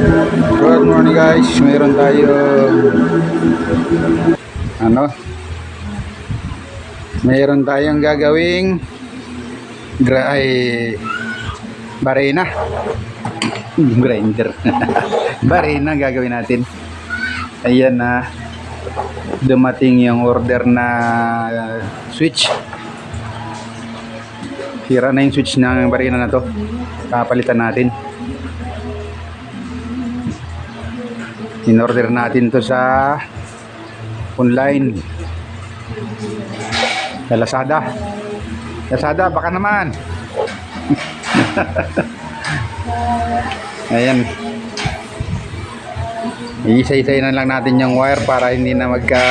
Good morning guys, mayroon tayo ano? Mayroon tayong gagawing gra ay barena. Grinder. Barena gagawin natin. Ayan na. Dumating yung order na switch. Sira na yung switch ng barena na to. Papalitan natin in-order natin to sa online. Sa Lazada. Lazada baka naman. Ayan. Iisa-isay na lang natin yung wire para hindi na magka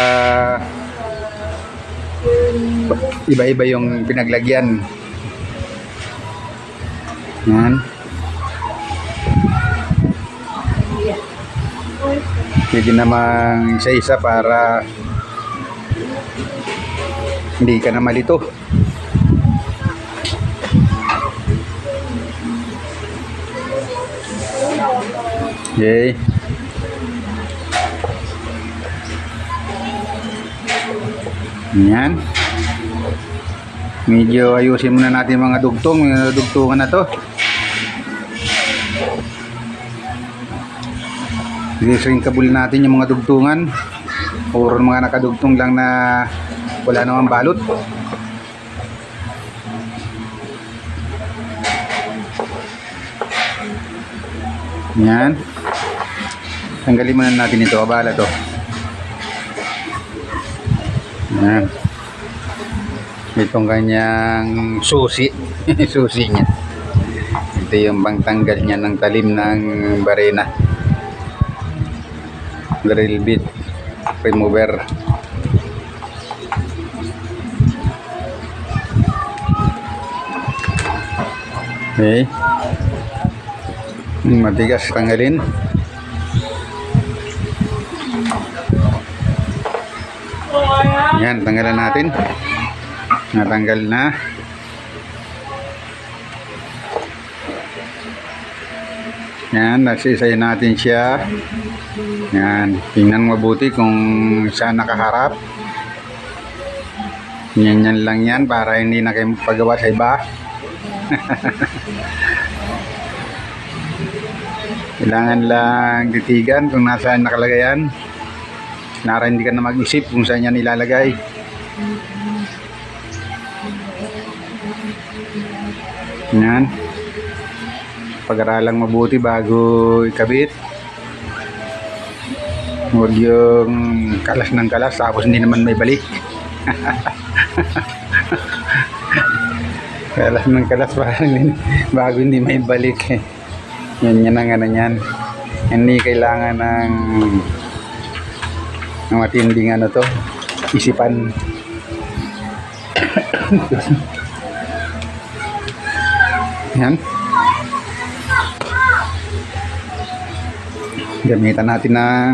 iba-iba yung pinaglagyan. Yan pwede namang isa-isa para hindi ka na malito. Okay yan. Medyo ayusin muna natin mga dugtong dugtungan na to Gising kabul natin yung mga dugtungan. Puro mga nakadugtong lang na wala namang balot. Yan. Tanggalin muna natin ito. Abala to. Yan. Itong kanyang susi. susi niya. Ito yung pangtanggal niya ng talim ng barena drill bit remover. Okay. Matigas tanggalin. Yan tanggalan natin. Natanggal na. Yan nagsisay natin siya yan, tingnan mabuti kung saan nakakaharap. Yan yan lang yan para hindi na kayo pagawa sa iba. Kailangan lang titigan kung nasaan nakalagay yan. Nara hindi ka na mag-isip kung saan yan ilalagay. Yan. Pag-aralang mabuti bago ikabit. Huwag yung kalas ng kalas tapos hindi naman may balik. kalas ng kalas parang bago hindi may balik. eh. Yan yan ang ano yan. Hindi kailangan ng ng matinding ano to. Isipan. yan. Gamitan natin ng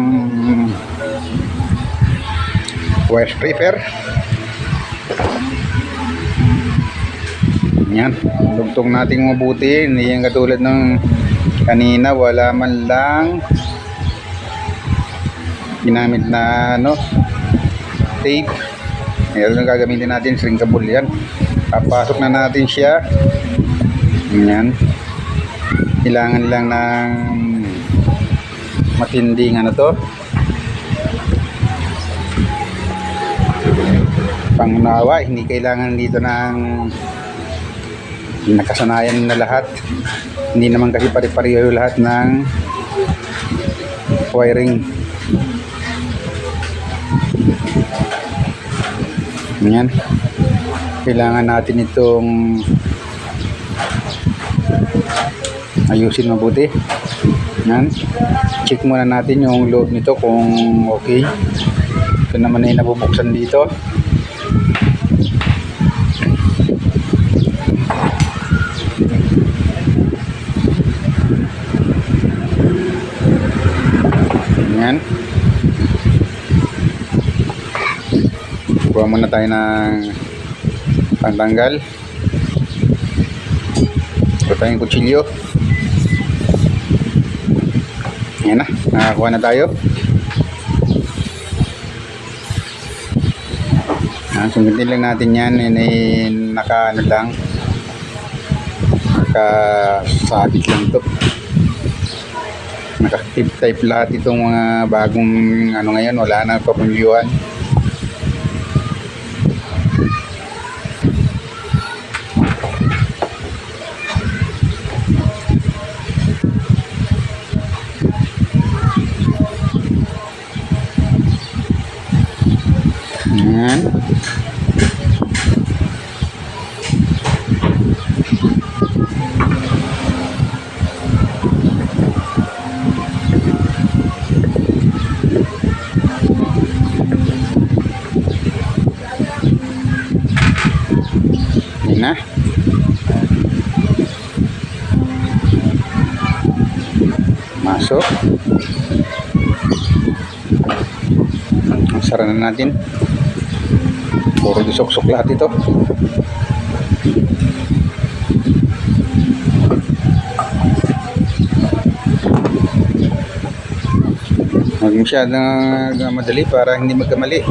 wire stripper yan dugtong natin mabuti. Hindi yan katulad ng kanina. Wala man lang ginamit na ano tape. Ngayon ang gagamitin natin. Shrinkable yan. Papasok na natin siya. Yan kailangan lang ng matinding ano to. Pangunawa hindi kailangan dito ng nakasanayan na lahat. Hindi naman kasi pare-pareho lahat ng wiring. Yan kailangan natin itong ayusin mabuti yan check muna natin yung load nito kung okay. Ito naman ay nabubuksan dito. Yan kuha muna tayo ng pantanggal. Ito tayong kutsilyo Yan na, nakakuha na tayo. Ah, sundin lang natin yan. Yan ay naka ano lang. Naka sabit lang to. Naka tip type lahat itong mga bagong ano ngayon. Wala na papulyuan. Yan. Yan na. Ang sara na natin. Puro disok-sok lahat ito. Huwag masyadong uh, madali para hindi magkamali.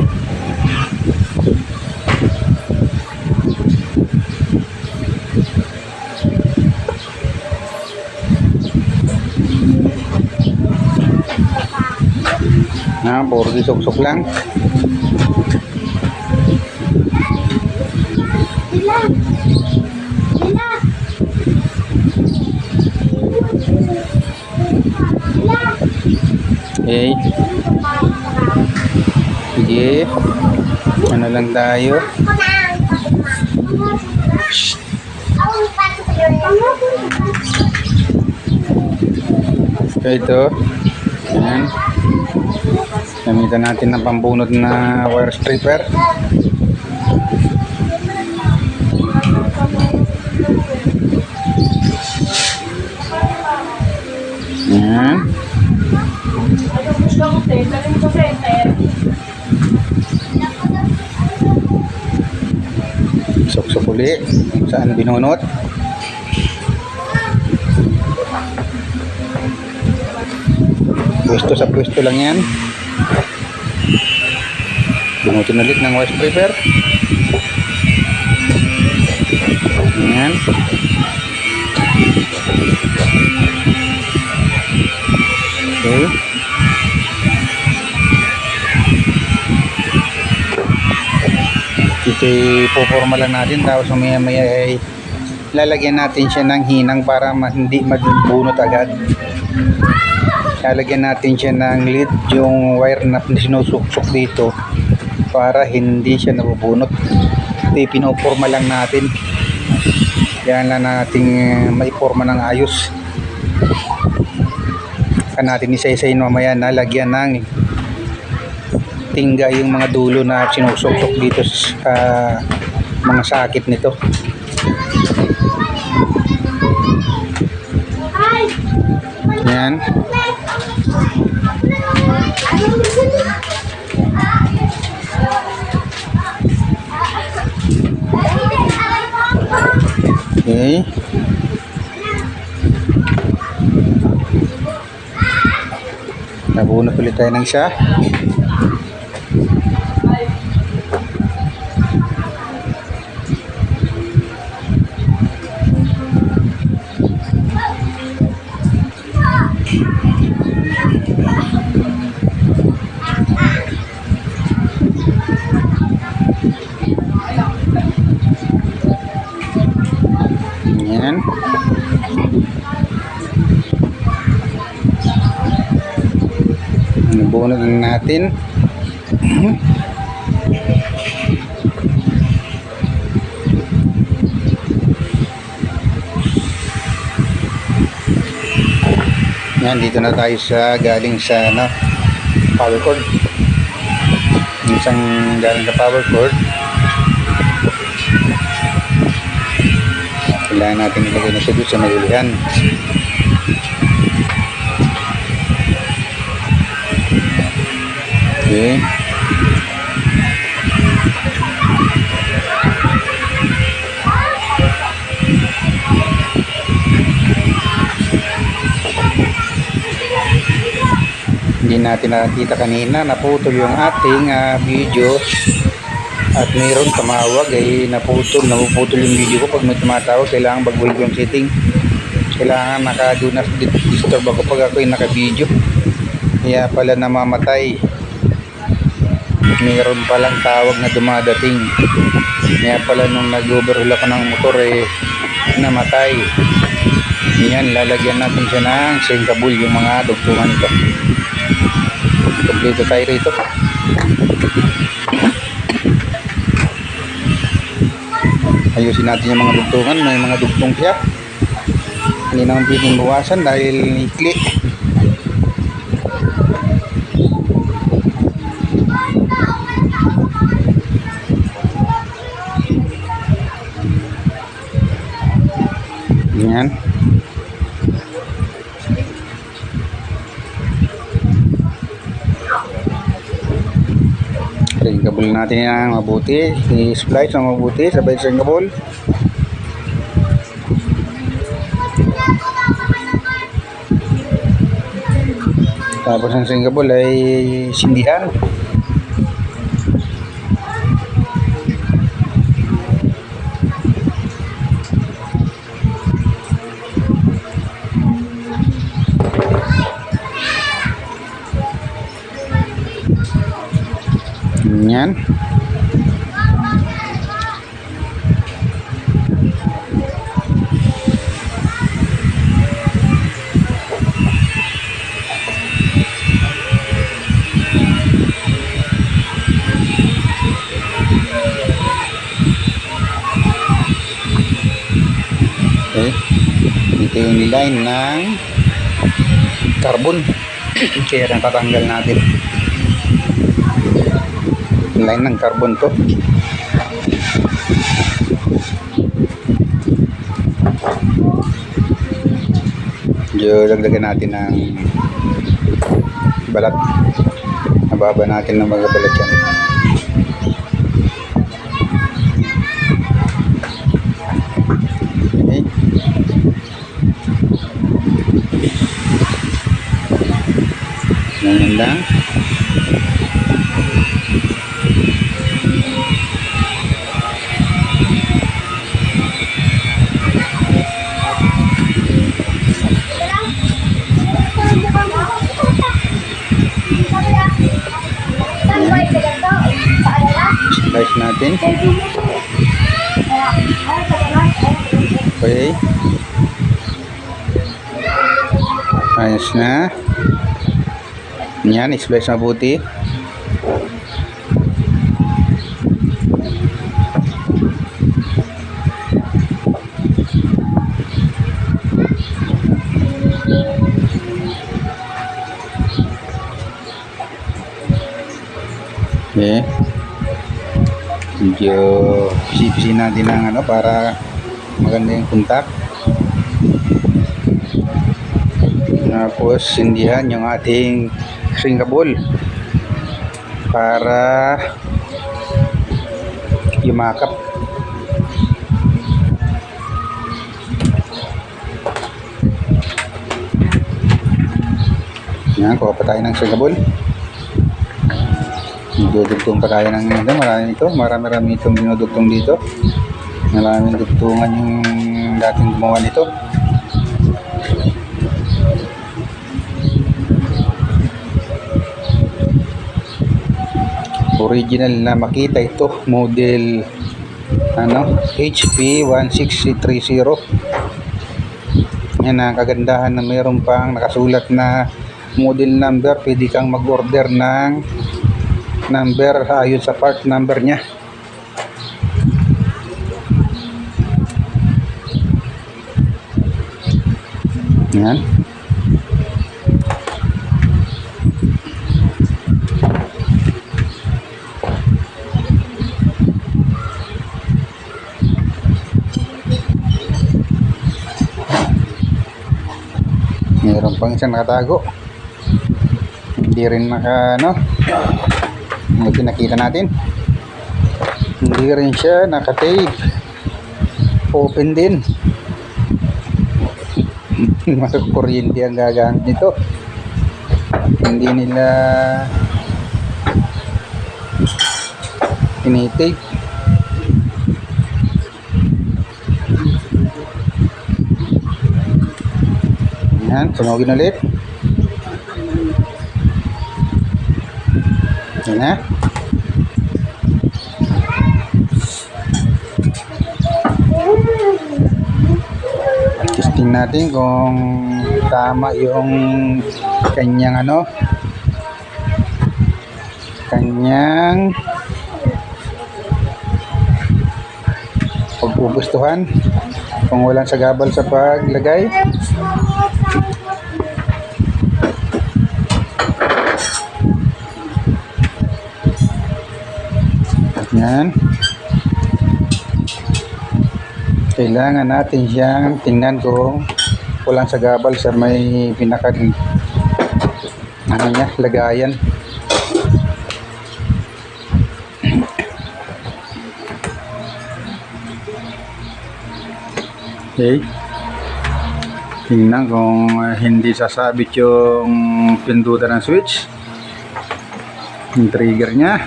Na, puro disok-sok lang. Okay. Sige. Ano lang tayo? So ito. Ayan. Gamitan natin ng pambunod na wire stripper. Ayan. Sok-sok. Saan binunot? Pwesto sa pwesto lang yan. Bunutin ulit ng wire stripper. Ayan. Okay. Ito ipoforma lang natin tapos maya maya ay lalagyan natin siya ng hinang para hindi mabunot agad. Lalagyan natin siya ng lid yung wire na sinusuksok dito para hindi siya nabubunot. Ito pinoforma lang natin. Yan lang nating uh, maiporma ng ayos. Kan natin isa-isayin mamaya na lagyan ng tingga yung mga dulo na sinusok dito sa mga sakit nito. Yan. Okay. Nabunot ulit tayo ng isa. Lang natin. Yan, dito na tayo sa galing sa ano, power cord. Isang galing sa power cord. Kailangan natin ilagay na siya doon sa mayulihan. Okay. hindi natin nakita kanina naputol yung ating ah, video. At mayroon tumawag ay naputol napuputol yung video ko. Pag may tumatawag kailangan baguhin yung setting. Kailangan naka do not disturb ako pag ako yung naka video kaya pala namamatay mayroon palang tawag na dumadating. Kaya pala nung nag-overhaul ako ng motor eh namatay. Yan lalagyan natin siya ng sinkabul yung mga dugtungan nito kompleto tayo rito. Ayusin natin yung mga dugtungan. May mga dugtong siya. Hindi naman pwedeng dahil ikli yan Ringkabol natin yan mabuti. I-splice ng mabuti. Sabay sa ringkabol. Tapos ang ringkabol ay sindihan. Yan. Okay. Ito yung line ng carbon. Kaya lang tatanggal natin line ng carbon to. Medyo lagdagan natin ng balat. Nababa natin ng mga balat yan. Okay. Ganyan lang slice natin. Okay. Ayos na. Yan slice mabuti okay medyo pisi-pisi natin ng ano para maganda yung kontak tapos sindihan yung ating shrinkable para yumakap. Yan kuha pa tayo ng shrinkable Dudugtong pa tayo ng ano, marami ito. Marami-rami itong dinudugtong dito. Maraming dugtungan yung dating gumawa nito. Original na makita ito. Model ano, HP 16330. Yan ang kagandahan na mayroon pang nakasulat na model number. Pwede kang mag-order ng number ayon sa part number niya. Yan. Meron pang isang nakatago. Hindi rin naka yung pinakita natin hindi rin siya nakatape open din kuryente ang gagamit nito hindi nila tinitape. Yan, sunugin ulit. Yan na. Natin kung tama yung kanyang ano kanyang pagpupustuhan kung walang sagabal sa paglagay. Yan kailangan natin siyang tingnan kung walang sagabal sa may pinaka ano niya, lagayan Okay. Tingnan kung uh, hindi sasabit yung pindutan ng switch. Yung trigger niya.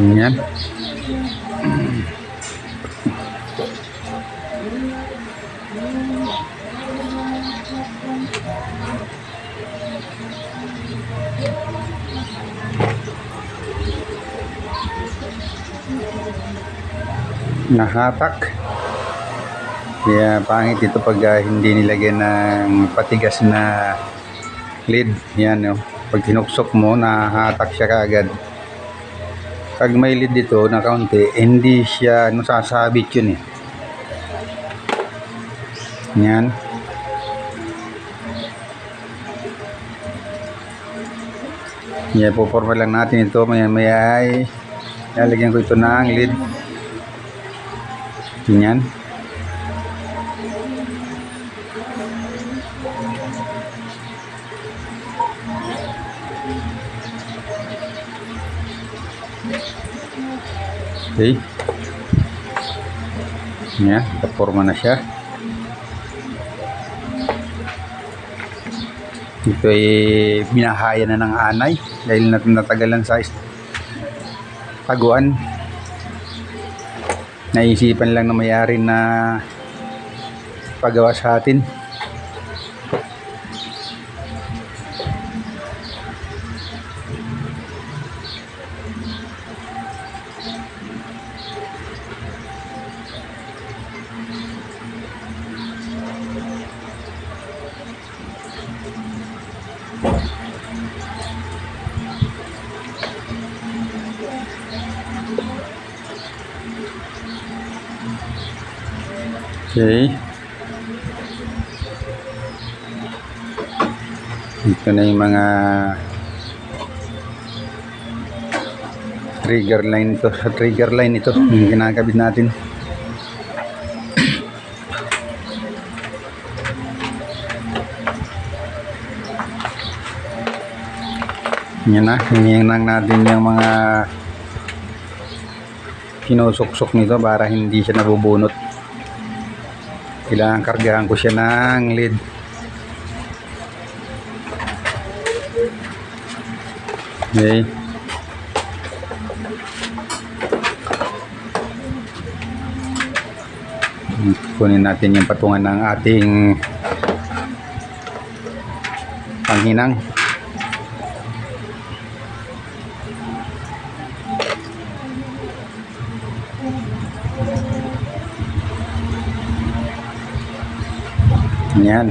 Yan. nahatak. Kaya pangit ito pag ah, hindi nilagyan ng patigas na lid. Yan, no? Pag tinuksok mo, nahatak siya kaagad. Pag may lid dito na kaunti, hindi siya ano, sasabit yun eh. Yan. Yan, puporma lang natin ito. Maya maya ay lalagyan ko ito ng lid. Ganyan. Okay. Yan, kaporma na siya. Ito ay binahaya na ng anay dahil nat natagalan sa taguan naisipan lang na mayari na pagawa sa atin. Okay. Ito na yung mga trigger line ito. Sa trigger line ito, yung ginagabit natin. Yan na, hinihinang natin yung mga kinusuksok nito para hindi siya nabubunot. Kailangan kargahan ko siya ng lid. Okay. Kunin natin yung patungan ng ating panghinang. Yan.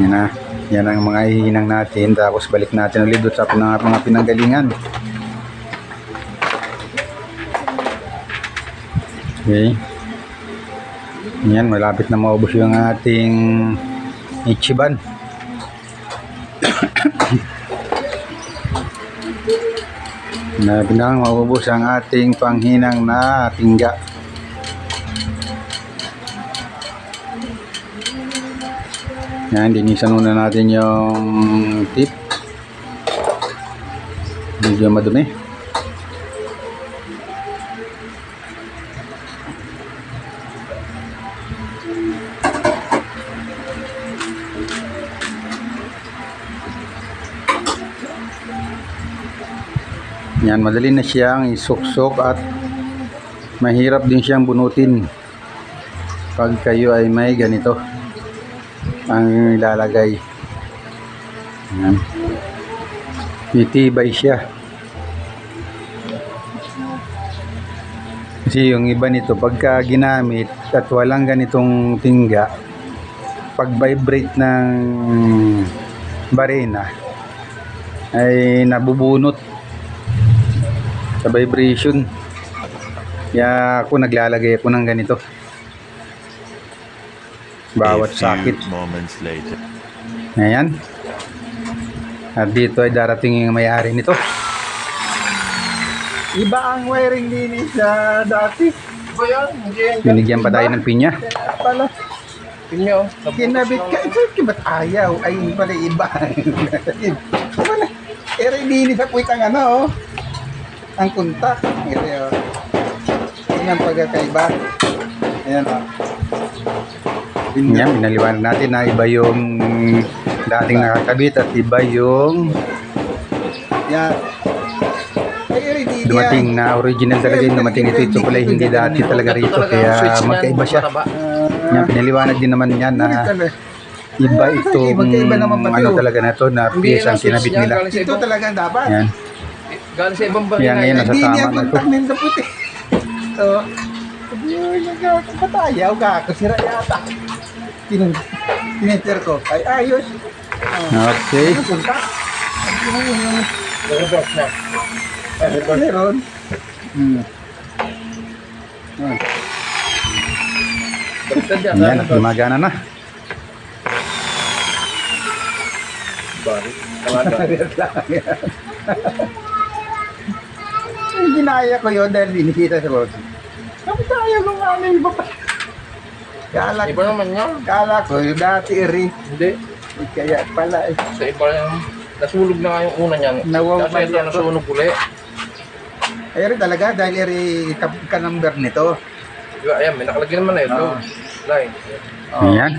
Yan na. Yan ang mga hihinang natin. Tapos balik natin ulit doon sa mga, mga pinanggalingan. Okay. Yan, malapit na maubos yung ating ichiban. na binang maubos ang ating panghinang na tingga. Yan, dinisan muna natin yung tip. Medyo madumi. Yan, madali na siyang isuksok at mahirap din siyang bunutin pag kayo ay may ganito ang ilalagay. Yan. Titibay siya. Kasi yung iba nito, pagka ginamit at walang ganitong tingga, pag-vibrate ng barena, ay nabubunot sa vibration. Kaya ako naglalagay ako ng ganito. Bawat sakit. moments later. Ayan. At dito ay darating yung may-ari nito. Iba ang wiring din sa dati. Iba. Binigyan pa tayo ng pinya. Pala. Inyo. Kinabit ka. Ito, ba't ayaw? Ay, pala iba. Wala. Pero hindi sa puwit ang ano, oh. Ang kuntak. Ito, oh. Yan ang pagkakaiba. Ayan, oh. Yan, binaliwanag natin na iba yung dating nakakabit at iba yung ready dumating na original talaga yung dumating ito. Ito pala hindi dati talaga rito. Kaya magkaiba siya. Yan, pinaliwanag din naman yan na iba itong ano talaga na to na piyesa ang kinabit nila. Ito talaga ang dapat. Yan. Galing sa ibang bansa. Yan, ngayon nasa Hindi tama niya na to. kontak ng puti. So, yun, nagkakapatayaw ka. Kasira yata. Tinun tiniter ko. Ay, ayos. Okay. Ano punta? Meron. Hmm. Yan. Gumagana na. Talaga. Ay, ginaya ko yun dahil binisita sa boss. Kapatayaw ko nga ng iba pa. Kala, Iba naman yan. kala ko yung dati rin. Hindi. Kaya pala eh. Sa iba yan. Nasulog na nga yung una niyan. Nawaw Kasi ito ako. nasunog uli. Ay, rin talaga dahil eri ka, ka number nito. Diba, ayan, may nakalagay naman na ito. Ah. Line. Ayan.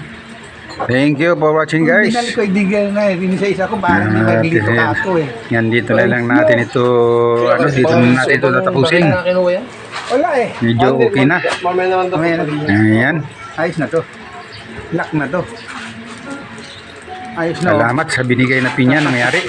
Thank you for watching guys. Binalik ko idigal na eh. Binisa-isa ko parang may Ah, maglito ka ako eh. Yan, dito na lang natin ito, ano, dito na natin ito tatapusin. Bakit na kinuha yan? Wala eh. Medyo okay na. Mamaya naman. Mamaya na. Ayan. Ayos na to. Lock na to. Ayos na. oh. Salamat sa binigay na pinya nangyari.